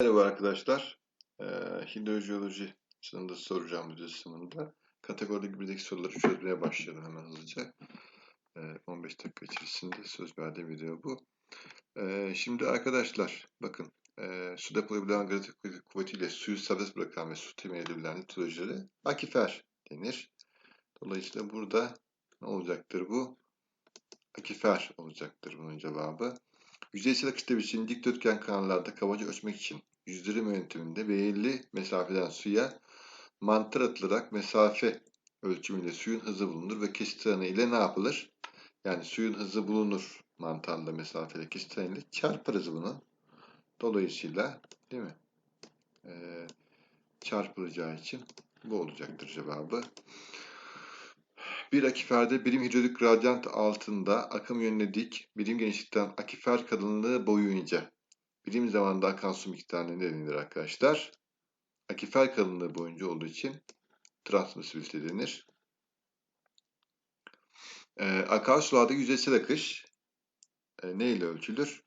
Merhaba arkadaşlar. Ee, hidrojeoloji sınavında soracağım video sınavında. Kategoride birdeki soruları çözmeye başlayalım hemen hızlıca. Ee, 15 dakika içerisinde söz verdiğim video bu. Ee, şimdi arkadaşlar bakın e, su depolayabilen gravitik kuvvetiyle suyu serbest bırakan ve su temin edebilen hidrojelere akifer denir. Dolayısıyla burada ne olacaktır bu? Akifer olacaktır bunun cevabı. Yüzeysel akışta biçim dikdörtgen kanallarda kabaca ölçmek için yüzdirme yönteminde belirli mesafeden suya mantar atılarak mesafe ölçümüyle suyun hızı bulunur ve kesit ile ne yapılır? Yani suyun hızı bulunur mantarla mesafeli kesit alanı ile çarparız bunu. Dolayısıyla değil mi? Ee, çarpılacağı için bu olacaktır cevabı. Bir akiferde birim hidrolik gradiyant altında akım yönüne dik, birim genişlikten akifer kalınlığı boyunca birim zamanda akan su miktarına ne denilir arkadaşlar? Akifer kalınlığı boyunca olduğu için transmissivite denir. Ee, akarsularda yüzeysel akış e, ne ile ölçülür?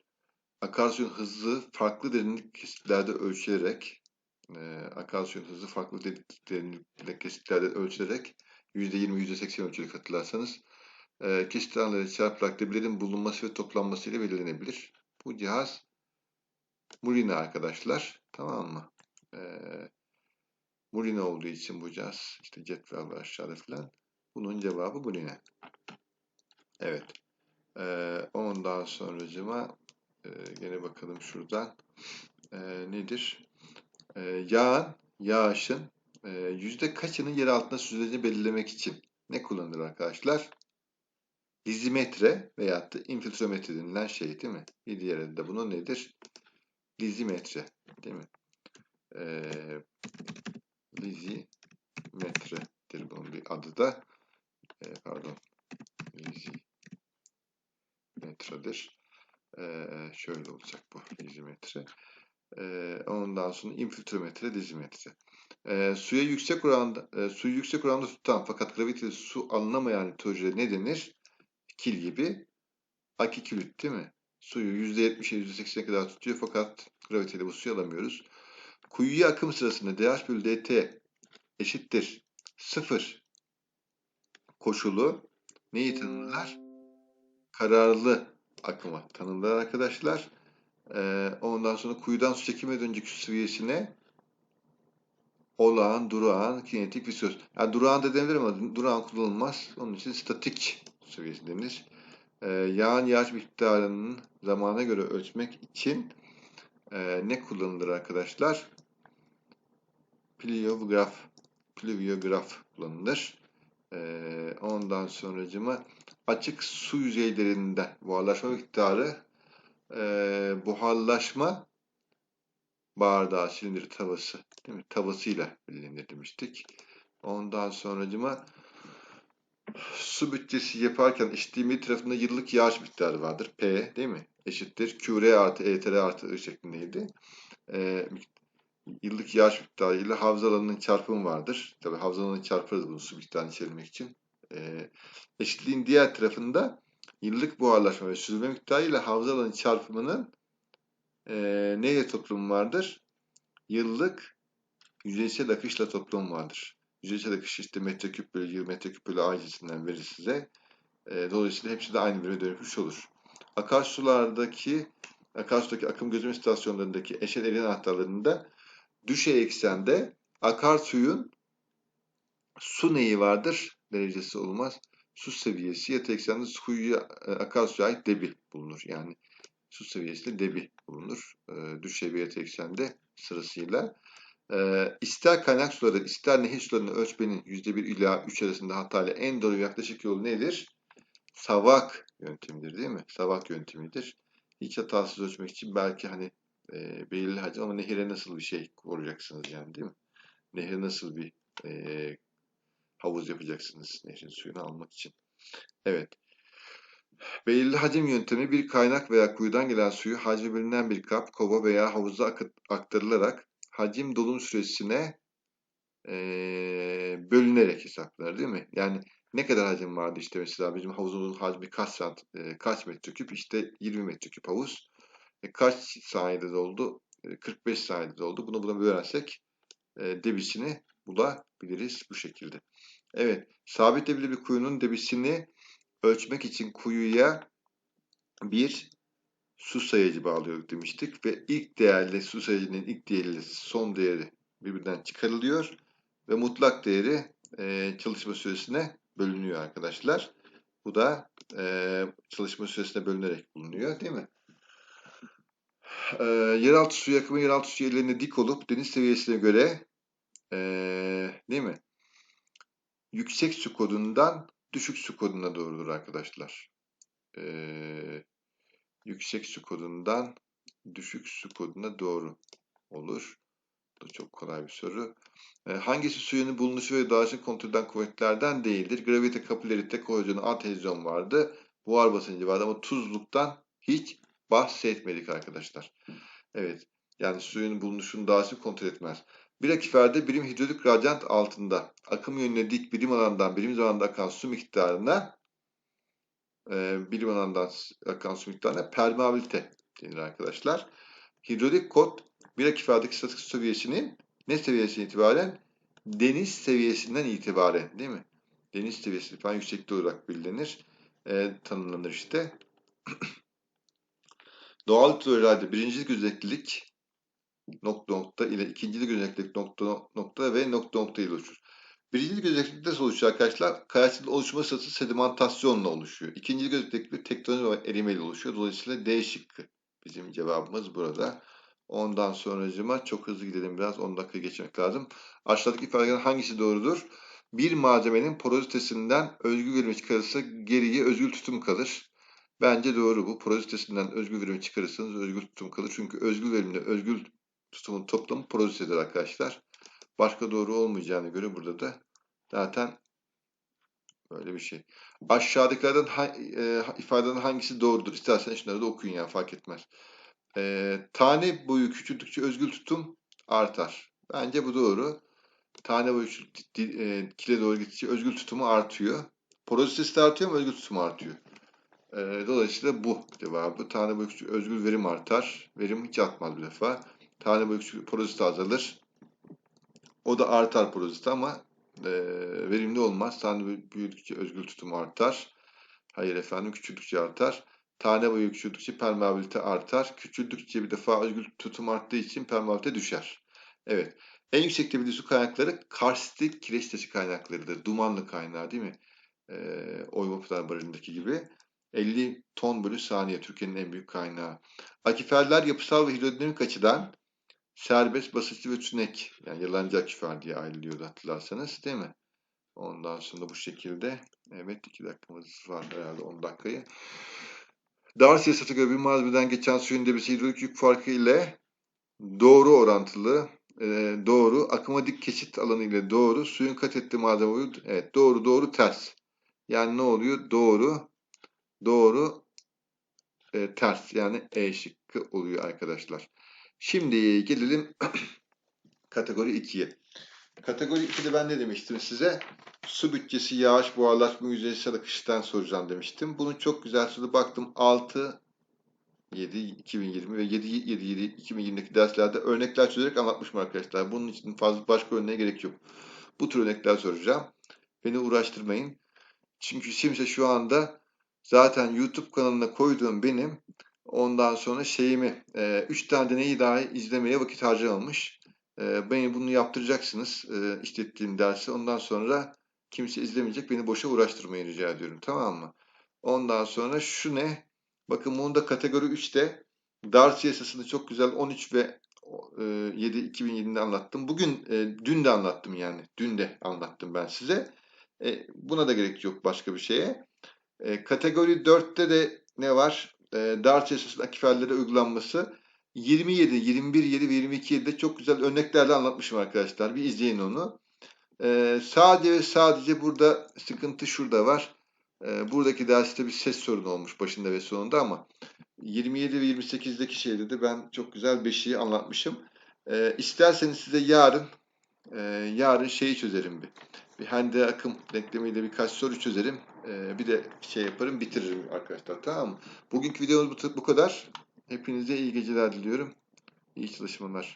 Akarsuyun hızı farklı derinlik kesitlerde ölçülerek e, akarsuyun hızı farklı derinlik kesitlerde ölçülerek %20, %80 ölçülük hatırlarsanız e, kesit alanları çarpılarak debilerin bulunması ve toplanması ile belirlenebilir. Bu cihaz Murina arkadaşlar. Tamam mı? E, Murina olduğu için bu cihaz. işte cetvel var aşağıda falan. Bunun cevabı Murina. Evet. E, ondan sonracıma e, gene bakalım şuradan. E, nedir? E, yağın, yağışın yüzde kaçının yer altında süzüleceğini belirlemek için ne kullanılır arkadaşlar? Dizimetre veyahut da infiltrometre denilen şey değil mi? Bir diğeri de bunun nedir? Dizimetre değil mi? Ee, dizimetredir bunun bir adı da. Ee, pardon. Dizimetredir. Ee, şöyle olacak bu dizimetre. Ee, ondan sonra infiltrometre, dizimetre. E, suya yüksek oranda, e, suyu yüksek oranda tutan fakat graviteli su alınamayan nitrojene ne denir? Kil gibi akikülit değil mi? Suyu %70'e %80'e kadar tutuyor fakat graviteli bu suyu alamıyoruz. Kuyuya akım sırasında dH bölü dt eşittir 0 koşulu neyi tanımlar? Kararlı akıma tanımlar arkadaşlar. Ee, ondan sonra kuyudan su çekilmeden önceki seviyesine olağan, durağan, kinetik, visöz. Yani durağan da denilir ama durağan kullanılmaz. Onun için statik seviyesi denir. Ee, yağın yağış miktarının zamana göre ölçmek için e, ne kullanılır arkadaşlar? Pliograf, pliograf kullanılır. Ee, ondan sonracıma açık su yüzeylerinde buharlaşma miktarı e, buharlaşma bardağı, silindir tavası, değil mi? Tavasıyla belirlenir demiştik. Ondan sonracıma su bütçesi yaparken içtiğim tarafında yıllık yağış miktarı vardır. P değil mi? Eşittir. QR artı ETR artı I şeklindeydi. Ee, yıllık yağış miktarı ile havza alanının çarpımı vardır. Tabi havza alanını çarparız bunu su miktarını içermek için. Ee, eşitliğin diğer tarafında yıllık buharlaşma ve süzülme miktarı ile havza alanı çarpımının e, neyle toplumu vardır? Yıllık yüzeysel akışla toplumu vardır. Yüzeysel akış işte metreküp bölü yıl metreküp bölü A cinsinden verir size. E, dolayısıyla hepsi de aynı verime dönüşmüş olur. Akarsulardaki akarsudaki akım gözlem istasyonlarındaki eşel elin anahtarlarında düşe eksende akarsuyun su neyi vardır? Derecesi olmaz. Su seviyesi yatay eksende suya, e, akarsuya ait debi bulunur. Yani su seviyesiyle debi bulunur. E, düş seviyeti eksende sırasıyla. E, ister kaynak suları, ister nehir sularını ölçmenin %1 ila 3 arasında hatayla en doğru yaklaşık yolu nedir? Savak yöntemidir değil mi? Savak yöntemidir. Hiç hatasız ölçmek için belki hani e, belirli hacim ama nehire nasıl bir şey koracaksınız yani değil mi? Nehire nasıl bir e, havuz yapacaksınız nehrin suyunu almak için. Evet. Belirli hacim yöntemi bir kaynak veya kuyudan gelen suyu hacmi bilinen bir kap, kova veya havuza aktarılarak hacim dolum süresine e, bölünerek hesaplar değil mi? Yani ne kadar hacim vardı işte mesela bizim havuzumuzun hacmi kaç, sant, e, kaç metreküp işte 20 metreküp havuz. E, kaç saniyede doldu? e, 45 saniyede doldu. Bunu buna bölersek e, debisini bulabiliriz bu şekilde. Evet, sabit debili bir kuyunun debisini ölçmek için kuyuya bir su sayacı bağlıyorduk demiştik ve ilk değerle su sayacının ilk değeriyle son değeri birbirinden çıkarılıyor ve mutlak değeri e, çalışma süresine bölünüyor arkadaşlar. Bu da e, çalışma süresine bölünerek bulunuyor değil mi? E, yeraltı su yakımı yeraltı su yerlerine dik olup deniz seviyesine göre değil mi? Yüksek su kodundan düşük su koduna doğrudur arkadaşlar. E, yüksek su kodundan düşük su koduna doğru olur. Bu da çok kolay bir soru. E, hangisi suyun bulunuşu ve dağılışını kontrol eden kuvvetlerden değildir? Gravite, kapilerite, kohezyon, adhezyon vardı. Buhar basıncı vardı ama tuzluktan hiç bahsetmedik arkadaşlar. Evet. Yani suyun bulunuşunu dağılışını kontrol etmez. Bir akiferde birim hidrolik radyant altında akım yönüne dik birim alandan birim zamanda akan su miktarına e, birim alandan akan su miktarına permeabilite denir arkadaşlar. Hidrolik kod bir akiferdeki statik seviyesinin ne seviyesine itibaren? Deniz seviyesinden itibaren değil mi? Deniz seviyesi falan yüksekte olarak bilinir. E, tanımlanır işte. Doğal teorilerde birincilik özellik nokta nokta ile ikincilik özellik nokta nokta ve nokta nokta ile oluşur. Birincilik özellik nasıl oluşuyor arkadaşlar? Kayaçlı oluşma sırası sedimentasyonla oluşuyor. İkincilik özellik tektonik ve erimeyle oluşuyor. Dolayısıyla D şıkkı bizim cevabımız burada. Ondan sonracıma çok hızlı gidelim biraz. 10 dakika geçmek lazım. Aşağıdaki ifadelerden hangisi doğrudur? Bir malzemenin porozitesinden özgül verimi çıkarırsa geriye özgül tutum kalır. Bence doğru bu. Porozitesinden özgül verimi çıkarırsanız özgül tutum kalır. Çünkü özgül verimle özgül tutumun toplamı porozitedir arkadaşlar. Başka doğru olmayacağını göre burada da zaten böyle bir şey. Aşağıdakilerden ha, e, ifadelerin hangisi doğrudur? İsterseniz şunları da okuyun ya fark etmez. E, tane boyu küçüldükçe özgül tutum artar. Bence bu doğru. Tane boyu e, kile doğru gittikçe özgül tutumu artıyor. Porozitesi de artıyor ama özgül tutumu artıyor. E, dolayısıyla bu cevabı. Tane boyu küçük, özgül verim artar. Verim hiç artmaz bir defa. Tane boyu küçük, porozite azalır. O da artar porozite ama e, verimli olmaz. Tane büyüdükçe özgül tutumu artar. Hayır efendim küçüldükçe artar. Tane boyu küçüldükçe permeabilite artar. Küçüldükçe bir defa özgül tutum arttığı için permeabilite düşer. Evet. En yüksek debili su kaynakları karstik kireç taşı kaynaklarıdır. Dumanlı kaynağı değil mi? Ee, Oyma Pınar Barajı'ndaki gibi. 50 ton bölü saniye Türkiye'nin en büyük kaynağı. Akiferler yapısal ve hidrodinamik açıdan serbest, basınçlı ve tünek. Yani yalancı akifer diye ayrılıyordu hatırlarsanız değil mi? Ondan sonra bu şekilde. Evet 2 dakikamız var herhalde 10 dakikayı. Dar siyasete göre bir malzemeden geçen suyun debisi hidrolik yük farkı ile doğru orantılı. E, doğru. Akıma dik kesit alanı ile doğru. Suyun kat ettiği malzeme boyu. Evet doğru doğru ters. Yani ne oluyor? Doğru. Doğru. E, ters. Yani E şıkkı oluyor arkadaşlar. Şimdi gelelim kategori 2'ye. Kategori 2'de ben ne demiştim size? Su bütçesi, yağış, buharlaşma, yüzeysel akıştan soracağım demiştim. Bunu çok güzel soru baktım. 6, 7, 2020 ve 7, 7, 7, 2020'deki derslerde örnekler çözerek anlatmışım arkadaşlar. Bunun için fazla başka örneğe gerek yok. Bu tür örnekler soracağım. Beni uğraştırmayın. Çünkü şimdi şu anda zaten YouTube kanalına koyduğum benim ondan sonra şeyimi 3 e, tane deneyi daha izlemeye vakit harcamamış. E, beni bunu yaptıracaksınız e, işlettiğim dersi. Ondan sonra kimse izlemeyecek. Beni boşa uğraştırmayı rica ediyorum. Tamam mı? Ondan sonra şu ne? Bakın bunu da kategori 3'te Darcy yasasını çok güzel 13 ve 7 2007'de anlattım. Bugün dün de anlattım yani. Dün de anlattım ben size. buna da gerek yok başka bir şeye. kategori 4'te de ne var? E, Darcy yasasının akifellere uygulanması. 27, 21, 7 ve 22 7'de çok güzel örneklerle anlatmışım arkadaşlar. Bir izleyin onu. Ee, sadece ve sadece burada sıkıntı şurada var. Ee, buradaki derste bir ses sorunu olmuş başında ve sonunda ama 27 ve 28'deki şeyde de ben çok güzel bir şeyi anlatmışım. Ee, isterseniz size yarın e, yarın şeyi çözerim bir. Bir hende akım denklemiyle birkaç soru çözerim. Ee, bir de şey yaparım bitiririm arkadaşlar tamam mı? Bugünkü videomuz bu, bu kadar. Hepinize iyi geceler diliyorum. İyi çalışmalar.